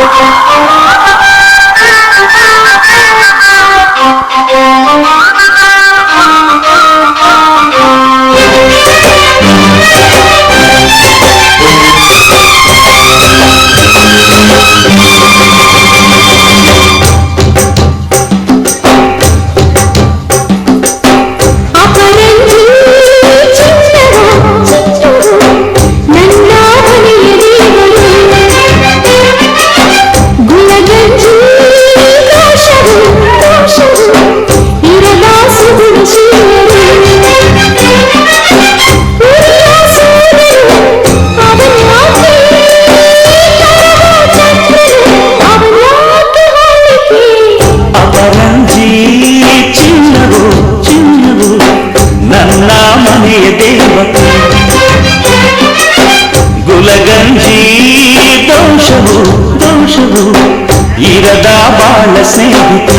Thank you. ಉಲಗಂಜಿ ದೋಷವು ದೋಷವು ಇರದ ಬಾಳ ಸೇರಿತು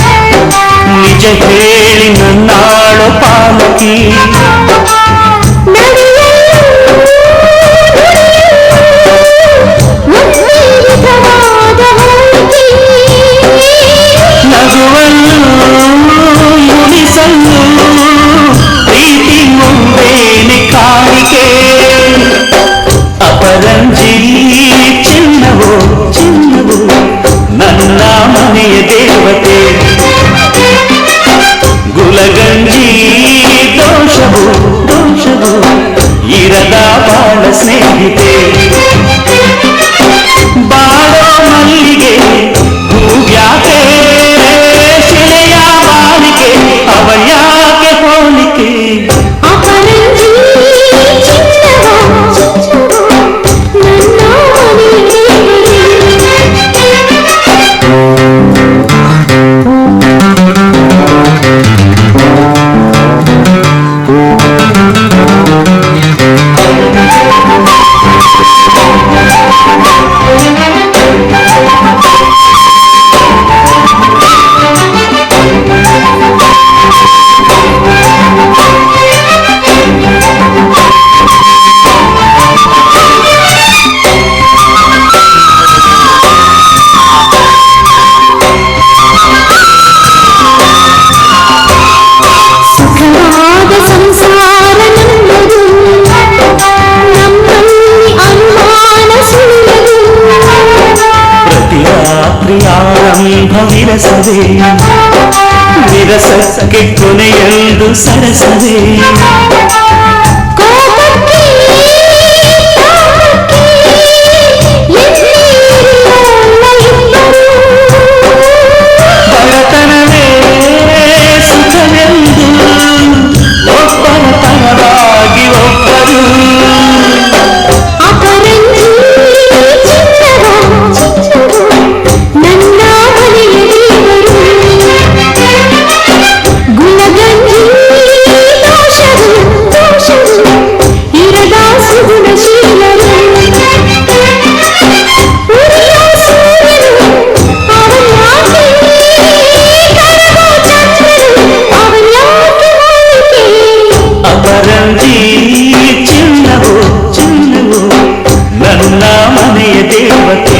ನಿಜ ಹೇಳಿ ನನ್ನಾಳು ಪಾಲಕಿ ಚಿನ್ನವು ಚಿನ್ನವು ನನ್ನ ಮನೆಯದೇ ಬಾಳ ಸ್ನೇಹಿತೆ ಬಾಳೋ ಮಲ್ಲಿಗೆ ಗಂಧ ವಿರಸದೆ ವಿರಸಕ್ಕೆ ಕೊನೆಯೊಂದು ಸರಸದೆ தெய்வத்தை